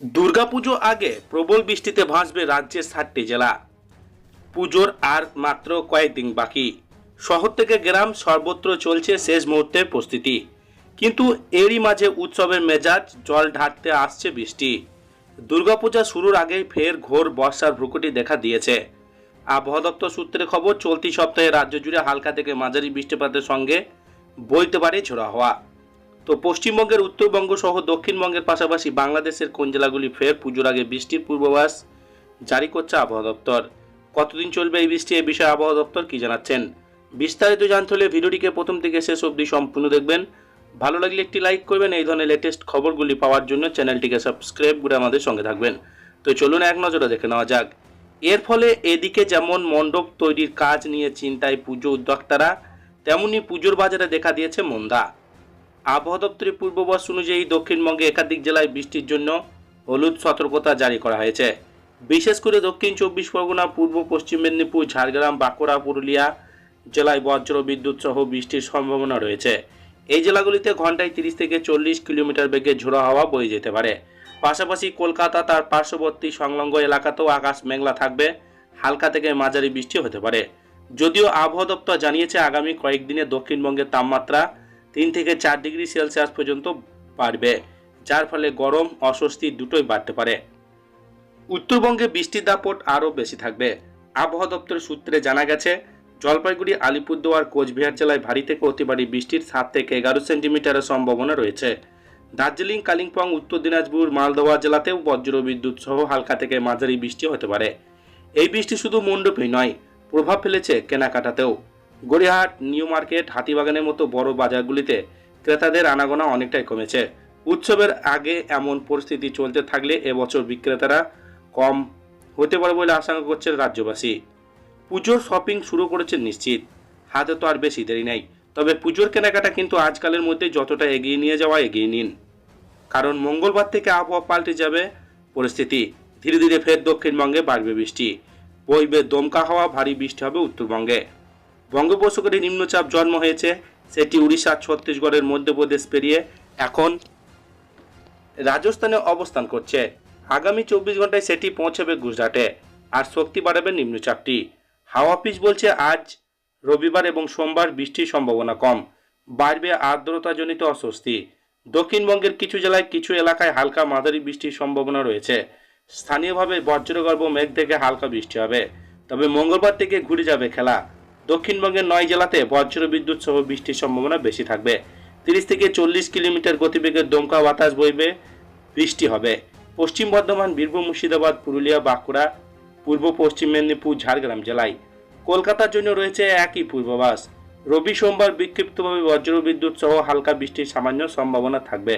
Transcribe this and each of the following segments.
দুর্গাপুজো আগে প্রবল বৃষ্টিতে ভাসবে রাজ্যের ষাটটি জেলা। পুজোর আর মাত্র কয়েকদিন বাকি। শহর থেকে গ্রাম সর্বত্র চলছে শেষ মুহূর্তের প্রস্তুতি। কিন্তু এরই মাঝে উৎসবের মেজাজ জল ঢাকতে আসছে বৃষ্টি। দুর্গাপূজা শুরুর আগেই ফের ঘোর বর্ষার ভ্রুকুটি দেখা দিয়েছে। আবহাওয়া দপ্তর সূত্রে খবর, চলতি সপ্তাহে রাজ্য জুড়ে হালকা থেকে মাঝারি বৃষ্টিপাতের সঙ্গে বইতে পারে ঝোড়া হওয়া। তো পশ্চিমবঙ্গের উত্তরবঙ্গ সহ দক্ষিণবঙ্গের পাশাপাশি বাংলাদেশের কোন জেলাগুলি ফের পুজোর আগে বৃষ্টির পূর্বাভাস জারি করছে আবহাওয়া দপ্তর? কতদিন চলবে এই বৃষ্টি এ বিষয়ে আবহাওয়া দপ্তর কি জানাচ্ছেন? বিস্তারিত জানতে হলে ভিডিওটিকে প্রথম থেকে শেষ অবধি সম্পূর্ণ দেখবেন। ভালো লাগলে একটি লাইক করবেন, এই ধরনের লেটেস্ট খবরগুলি পাওয়ার জন্য চ্যানেলটিকে সাবস্ক্রাইব করে আমাদের সঙ্গে থাকবেন। তো চলুন এক নজরে দেখে নেওয়া যাক। এর ফলে এদিকে যেমন মণ্ডপ তৈরির কাজ নিয়ে চিন্তায় পুজো উদ্যোক্তারা, তেমনি পুজোর বাজারে দেখা দিয়েছে মন্দা। আবহাওয়া দপ্তরের পূর্বাভাস অনুযায়ী দক্ষিণবঙ্গে একাধিক জেলায় বৃষ্টির জন্য হলুদ সতর্কতা জারি করা হয়েছে। বিশেষ করে দক্ষিণ চব্বিশ পরগনা, পূর্ব পশ্চিম মেদিনীপুর, ঝাড়গ্রাম, বাঁকুড়া, পুরুলিয়া জেলায় বজ্র বিদ্যুৎ সহ বৃষ্টির সম্ভাবনা রয়েছে। এই জেলাগুলিতে ঘন্টায় তিরিশ থেকে চল্লিশ কিলোমিটার বেগে ঝোড়ো হাওয়া বয়ে যেতে পারে। পাশাপাশি কলকাতা, তার পার্শ্ববর্তী সংলগ্ন এলাকাতেও আকাশ মেঘলা থাকবে। হালকা থেকে মাঝারি বৃষ্টি হতে পারে। যদিও আবহাওয়া দপ্তর জানিয়েছে, আগামী কয়েকদিনে দক্ষিণবঙ্গের তাপমাত্রা তিন থেকে চার ডিগ্রি সেলসিয়াস পর্যন্ত বাড়বে, যার ফলে গরম, অস্বস্তি দুটোই বাড়তে পারে। উত্তরবঙ্গে বৃষ্টির দাপট আরও বেশি থাকবে। আবহাওয়া দপ্তরের সূত্রে জানা গেছে, জলপাইগুড়ি, আলিপুরদুয়ার, কোচবিহার জেলায় ভারী থেকে অতি ভারী বৃষ্টির সাত থেকে এগারো সেন্টিমিটারের সম্ভাবনা রয়েছে। দার্জিলিং, কালিম্পং, উত্তর দিনাজপুর মালদহ জেলাতেও বজ্র বিদ্যুৎ সহ হালকা থেকে মাঝারি বৃষ্টি হতে পারে। এই বৃষ্টি শুধু মণ্ডপেই নয়, প্রভাব ফেলেছে কেনাকাটাতেও। গড়িয়াহাট, নিউ মার্কেট, হাতিবাগানের মতো বড় বাজারগুলিতে ক্রেতাদের আনাগোনা অনেকটাই কমেছে। উৎসবের আগে এমন পরিস্থিতি চলতে থাকলে এবছর বিক্রেতারা কম হতে পারে বলে আশঙ্কা করছে রাজ্যবাসী। পুজোর শপিং শুরু করেছে নিশ্চিত। হাতে তো আর বেশি দেরি নেই। তবে পুজোর কেনাকাটা কিন্তু আজকালের মধ্যে যতটা এগিয়ে নিয়ে যাওয়া এগিয়ে নিন। কারণ মঙ্গলবার থেকে আবহাওয়া পাল্টে যাবে পরিস্থিতি। ধীরে ধীরে ফের দক্ষিণবঙ্গে বাড়বে বৃষ্টি। বইবে দমকা হওয়া, ভারী বৃষ্টি হবে উত্তরবঙ্গে। বঙ্গোপসাগরে নিম্নচাপ জন্ম হয়েছে, সেটি উড়িষ্যা, ছত্তিশগড়ের মধ্যপ্রদেশ পেরিয়ে এখন রাজস্থানে অবস্থান করছে। আগামী চব্বিশ ঘন্টায় সেটি পৌঁছাবে গুজরাটে, আর শক্তি বাড়াবে নিম্নচাপটি। হাওয়া অফিস বলছে, আজ রবিবার এবং সোমবার বৃষ্টির সম্ভাবনা কম, বাড়বে আর্দ্রতাজনিত অস্বস্তি। দক্ষিণবঙ্গের কিছু জেলায় কিছু এলাকায় হালকা মাঝারি বৃষ্টির সম্ভাবনা রয়েছে। স্থানীয়ভাবে বজ্রগর্ভ মেঘ থেকে হালকা বৃষ্টি হবে। তবে মঙ্গলবার থেকে ঘুরে যাবে খেলা। দক্ষিণবঙ্গের নয় জেলাতে বজ্র বিদ্যুৎ সহ বৃষ্টির সম্ভাবনা বেশি থাকবে। তিরিশ থেকে চল্লিশ কিলোমিটার গতিবেগের দমকা বাতাস বইবে, বৃষ্টি হবে। পশ্চিম বর্ধমান, বীরভূম, মুর্শিদাবাদ, পুরুলিয়া, বাঁকুড়া, পূর্ব পশ্চিম মেদিনীপুর, ঝাড়গ্রাম জেলায়। কলকাতার জন্য রয়েছে একই পূর্বাভাস। রবি সোমবার বিক্ষিপ্তভাবে বজ্র বিদ্যুৎ সহ হালকা বৃষ্টির সামান্য সম্ভাবনা থাকবে।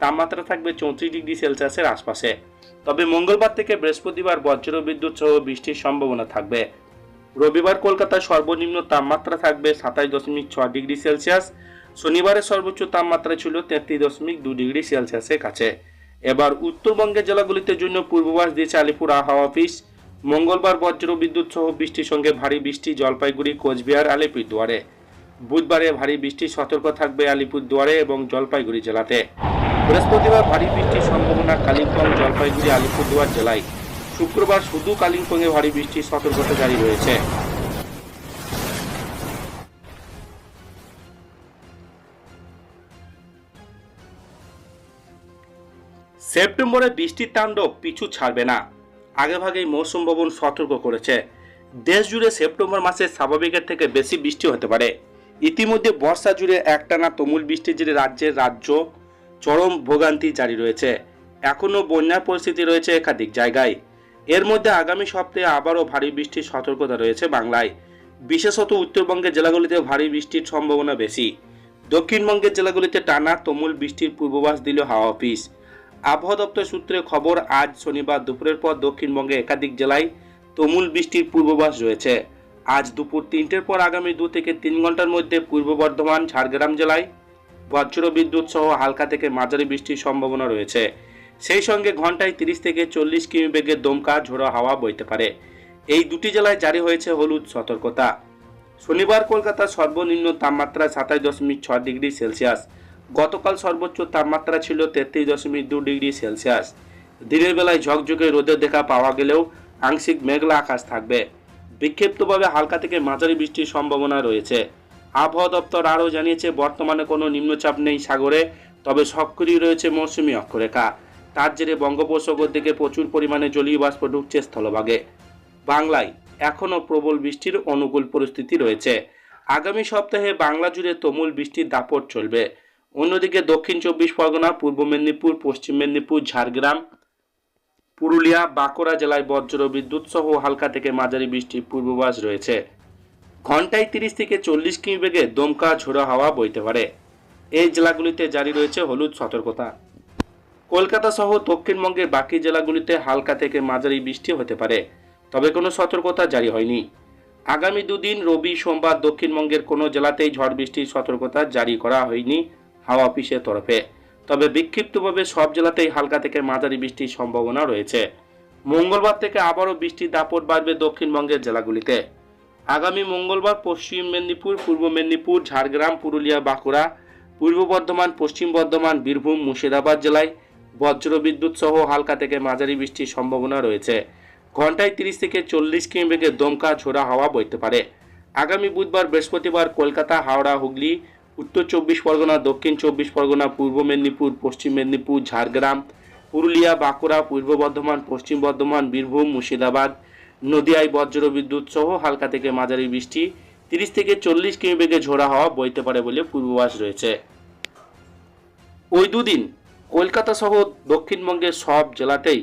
তাপমাত্রা থাকবে চৌত্রিশ ডিগ্রি সেলসিয়াসের আশপাশে। তবে মঙ্গলবার থেকে বৃহস্পতিবার বজ্র বিদ্যুৎ সহ বৃষ্টির সম্ভাবনা থাকবে। রবিবার কলকাতার সর্বনিম্ন তাপমাত্রা থাকবে সাতাশ দশমিক ছয় ডিগ্রি সেলসিয়াস। শনিবারের সর্বোচ্চ তাপমাত্রা ছিল তেত্রিশ দশমিক দু ডিগ্রি সেলসিয়াসের কাছে। এবার উত্তরবঙ্গের জেলাগুলিতে জন্য পূর্বাভাস দিয়েছে আলিপুর আবহাওয়া অফিস। মঙ্গলবার বজ্র বিদ্যুৎ সহ বৃষ্টির সঙ্গে ভারী বৃষ্টি, জলপাইগুড়ি, কোচবিহার, আলিপুরদুয়ারে। বুধবারে ভারী বৃষ্টির সতর্ক থাকবে আলিপুরদুয়ারে এবং জলপাইগুড়ি জেলাতে। বৃহস্পতিবার ভারী বৃষ্টির সম্ভাবনা কালিম্পং, জলপাইগুড়ি, আলিপুরদুয়ার জেলায়। শুক্রবার শুধু কালিম্পংয়ে ভারী বৃষ্টির সতর্কতা জারি রয়েছে। সেপ্টেম্বরে বৃষ্টির তাণ্ডব পিছু ছাড়বে না। আগেভাগেই মৌসুম ভবন সতর্ক করেছে। দেশ জুড়ে সেপ্টেম্বর মাসে স্বাভাবিকের থেকে বেশি বৃষ্টি হতে পারে। ইতিমধ্যে বর্ষা জুড়ে একটানা তুমুল বৃষ্টির জেরে রাজ্যের রাজ্য চরম ভোগান্তি জারি রয়েছে। এখনও বন্যার পরিস্থিতি রয়েছে একাধিক জায়গায়। এর মধ্যে আগামী সপ্তাহে আবারও ভারী বৃষ্টির সতর্কতা রয়েছে বাংলায়। বিশেষত উত্তরবঙ্গের জেলাগুলিতে ভারী বৃষ্টির সম্ভাবনা বেশি। দক্ষিণবঙ্গের জেলাগুলিতে টানা তুমুল বৃষ্টির পূর্বাভাস দিল হাওয়া অফিস। আবহাওয়া দপ্তর সূত্রে খবর, আজ শনিবার দুপুরের পর দক্ষিণবঙ্গে একাধিক জেলায় তুমুল বৃষ্টির পূর্বাভাস রয়েছে। আজ দুপুর তিনটের পর আগামী দু থেকে তিন ঘণ্টার মধ্যে পূর্ব বর্ধমান, ঝাড়গ্রাম জেলায় বজ্র বিদ্যুৎ সহ হালকা থেকে মাঝারি বৃষ্টির সম্ভাবনা রয়েছে। সেই সঙ্গে ঘন্টায় তিরিশ থেকে চল্লিশ কিমি বেগের দমকা ঝোড়ো হাওয়া বইতে পারে। এই দুটি জেলায় জারি হয়েছে হলুদ সতর্কতা। শনিবার কলকাতার সর্বনিম্ন তাপমাত্রা সাতাশ দশমিক ছয় ডিগ্রি সেলসিয়াস। গতকাল সর্বোচ্চ তাপমাত্রা ছিল তেত্রিশ দশমিক দু ডিগ্রি সেলসিয়াস। দিনের বেলায় ঝকঝকে রোদের দেখা পাওয়া গেলেও আংশিক মেঘলা আকাশ থাকবে। বিক্ষিপ্তভাবে হালকা থেকে মাঝারি বৃষ্টির সম্ভাবনা রয়েছে। আবহাওয়া দপ্তর আরও জানিয়েছে, বর্তমানে কোনো নিম্নচাপ নেই সাগরে, তবে সক্রিয় রয়েছে মৌসুমি অক্ষরেখা। তার জেরে বঙ্গোপসাগর থেকে প্রচুর পরিমাণে জলীয় বাষ্প ঢুকছে স্থলভাগে। বাংলায় এখনও প্রবল বৃষ্টির অনুকূল পরিস্থিতি রয়েছে। আগামী সপ্তাহে বাংলা জুড়ে তুমুল বৃষ্টির দাপট চলবে। অন্যদিকে দক্ষিণ চব্বিশ পরগনা, পূর্ব মেদিনীপুর, পশ্চিম মেদিনীপুর, ঝাড়গ্রাম, পুরুলিয়া, বাঁকুড়া জেলায় বজ্র বিদ্যুৎ সহ হালকা থেকে মাঝারি বৃষ্টির পূর্বাভাস রয়েছে। ঘন্টায় তিরিশ থেকে চল্লিশ কিমি বেগে দমকা ঝোড়ো হাওয়া বইতে পারে। এই জেলাগুলিতে জারি রয়েছে হলুদ সতর্কতা। কলকাতা সহ দক্ষিণবঙ্গের বাকি জেলাগুলিতে হালকা থেকে মাঝারি বৃষ্টি হতে পারে, তবে কোনো সতর্কতা জারি হয়নি। আগামী দুদিন রবি, সোমবার দক্ষিণবঙ্গের কোনো জেলাতেই ঝড় বৃষ্টির সতর্কতা জারি করা হয়নি হাওয়া অফিসের তরফে। তবে বিক্ষিপ্তভাবে সব জেলাতেই হালকা থেকে মাঝারি বৃষ্টির সম্ভাবনা রয়েছে। মঙ্গলবার থেকে আবারও বৃষ্টির দাপট বাড়বে দক্ষিণবঙ্গের জেলাগুলিতে। আগামী মঙ্গলবার পশ্চিম মেদিনীপুর, পূর্ব মেদিনীপুর, ঝাড়গ্রাম, পুরুলিয়া, বাঁকুড়া, পূর্ব বর্ধমান, পশ্চিম বর্ধমান, বীরভূম, মুর্শিদাবাদ জেলায় বজ্র বিদ্যুৎ সহ হালকা থেকে মাঝারি বৃষ্টির সম্ভাবনা রয়েছে। ঘন্টায় তিরিশ থেকে চল্লিশ কিমি বেগে দমকা ঝোড়া হাওয়া বইতে পারে। আগামী বুধবার বৃহস্পতিবার কলকাতা, হাওড়া, হুগলি, উত্তর চব্বিশ পরগনা, দক্ষিণ চব্বিশ পরগনা, পূর্ব মেদিনীপুর, পশ্চিম মেদিনীপুর, ঝাড়গ্রাম, পুরুলিয়া, বাঁকুড়া, পূর্ব বর্ধমান, পশ্চিম বর্ধমান, বীরভূম, মুর্শিদাবাদ, নদিয়ায় বজ্র বিদ্যুৎ সহ হালকা থেকে মাঝারি বৃষ্টি, তিরিশ থেকে চল্লিশ কিমি বেগে ঝোড়া হাওয়া বইতে পারে বলে পূর্বাভাস রয়েছে। ওই দুদিন কলকাতা সহ দক্ষিণবঙ্গের সব জেলাতেই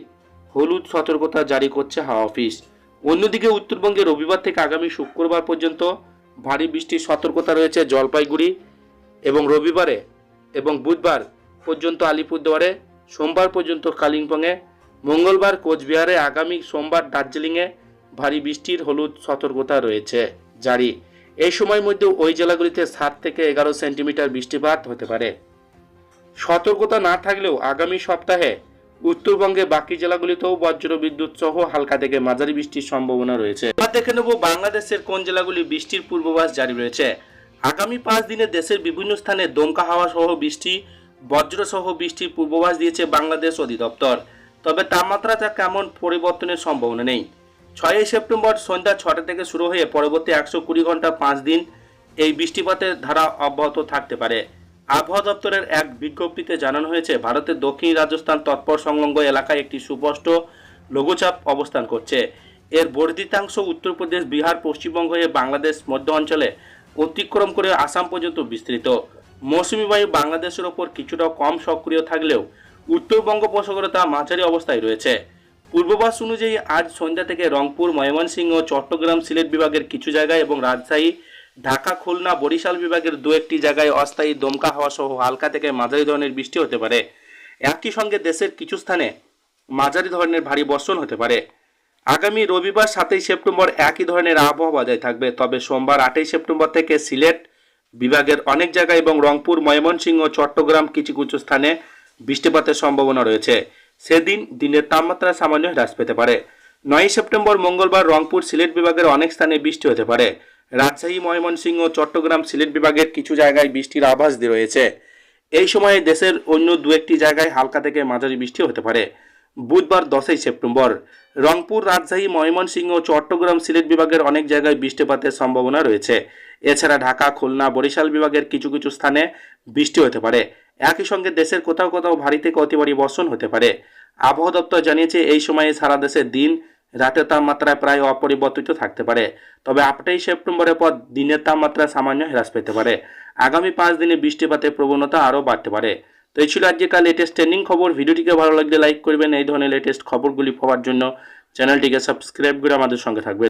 হলুদ সতর্কতা জারি করছে হাওয়া অফিস। অন্যদিকে উত্তরবঙ্গে রবিবার থেকে আগামী শুক্রবার পর্যন্ত ভারী বৃষ্টির সতর্কতা রয়েছে জলপাইগুড়ি এবং রবিবারে এবং বুধবার পর্যন্ত আলিপুরদুয়ারে, সোমবার পর্যন্ত কালিম্পংয়ে, মঙ্গলবার কোচবিহারে, আগামী সোমবার দার্জিলিংয়ে ভারী বৃষ্টির হলুদ সতর্কতা রয়েছে জারি। এই সময়ের মধ্যে ওই জেলাগুলিতে সাত থেকে এগারো সেন্টিমিটার বৃষ্টিপাত হতে পারে। সতর্কতা না থাকলেও আগামী সপ্তাহে উত্তরবঙ্গে বাকি জেলাগুলিতেও বজ্র বিদ্যুৎ সহ হালকা থেকে মাঝারি বৃষ্টির সম্ভাবনা রয়েছে। এবার দেখে নেব বাংলাদেশের কোন জেলাগুলি বৃষ্টির পূর্বাভাস জারি রয়েছে। আগামী পাঁচ দিনে দেশের বিভিন্ন স্থানে দমকা হাওয়া সহ বৃষ্টি, বজ্র সহ বৃষ্টির পূর্বাভাস দিয়েছে বাংলাদেশ অধিদপ্তর। তবে তাপমাত্রাটা কেমন পরিবর্তনের সম্ভাবনা নেই। ছয়ই সেপ্টেম্বর সন্ধ্যা ছটা থেকে শুরু হয়ে পরবর্তী একশো কুড়ি ঘণ্টা পাঁচ দিন এই বৃষ্টিপাতের ধারা অব্যাহত থাকতে পারে। আবহাওয়া দপ্তরের এক বিজ্ঞপ্তিতে জানানো হয়েছে, ভারতের দক্ষিণ রাজস্থান তৎপর সংলগ্ন এলাকায় একটি সুস্পষ্ট লঘুচাপ অবস্থান করছে। এর বর্ধিতাংশ উত্তরপ্রদেশ, বিহার, পশ্চিমবঙ্গ হয়ে বাংলাদেশ মধ্য অঞ্চলে অতিক্রম করে আসাম পর্যন্ত বিস্তৃত। মৌসুমী বায়ু বাংলাদেশের ওপর কিছুটা কম সক্রিয় থাকলেও উত্তরবঙ্গ বঙ্গোপসাগরে তা মাঝারি অবস্থায় রয়েছে। পূর্বাভাস অনুযায়ী আজ সন্ধ্যা থেকে রংপুর, ময়মনসিংহ চট্টগ্রাম সিলেট বিভাগের কিছু জায়গায় এবং রাজশাহী ঢাকা, খুলনা, বরিশাল বিভাগের দু একটি জায়গায় অস্থায়ী দমকা হাওয়া সহ হালকা থেকে মাঝারি ধরনের বৃষ্টি হতে পারে। একই সঙ্গে দেশের কিছু স্থানে মাঝারি ধরনের ভারী বর্ষণ হতে পারে। আগামী রবিবার সাতই সেপ্টেম্বর একই ধরনের আবহাওয়া বজায় থাকবে, তবে সোমবার আটই সেপ্টেম্বর থেকে সিলেট বিভাগের অনেক জায়গায় এবং রংপুর, ময়মনসিংহ, চট্টগ্রাম কিছু কিছু স্থানে বৃষ্টিপাতের সম্ভাবনা রয়েছে। সেদিন দিনের তাপমাত্রা সামান্য হ্রাস পেতে পারে। নয়ই সেপ্টেম্বর মঙ্গলবার রংপুর, সিলেট বিভাগের অনেক স্থানে বৃষ্টি হতে পারে। রাজশাহী, ময়মনসিংহ, চট্টগ্রাম, সিলেট বিভাগের কিছু জায়গায় বৃষ্টির আভাস দিয়ে রয়েছে। এই সময়ে দেশের অন্য দু একটি জায়গায় হালকা থেকে মাঝারি বৃষ্টি হতে পারে। বুধবার দশই সেপ্টেম্বর, রংপুর, রাজশাহী, ময়মনসিংহ, চট্টগ্রাম, সিলেট বিভাগের অনেক জায়গায় বৃষ্টিপাতের সম্ভাবনা রয়েছে। এছাড়া ঢাকা, খুলনা, বরিশাল বিভাগের কিছু কিছু স্থানে বৃষ্টি হতে পারে। একই সঙ্গে দেশের কোথাও কোথাও ভারী থেকে অতি ভারী বর্ষণ হতে পারে। আবহাওয়া দপ্তর জানিয়েছে, এই সময়ে সারা দেশের দিন রাতের তাপমাত্রায় প্রায় অপরিবর্তিত থাকতে পারে। তবে আটই সেপ্টেম্বরের পর দিনের তাপমাত্রা সামান্য হ্রাস পেতে পারে। আগামী পাঁচ দিনে বৃষ্টিপাতের প্রবণতা আরও বাড়তে পারে। তো এই ছিল আজকেকার লেটেস্ট ট্রেন্ডিং খবর। ভিডিওটিকে ভালো লাগলে লাইক করবেন। এই ধরনের লেটেস্ট খবরগুলি পাওয়ার জন্য চ্যানেলটিকে সাবস্ক্রাইব করে আমাদের সঙ্গে থাকবে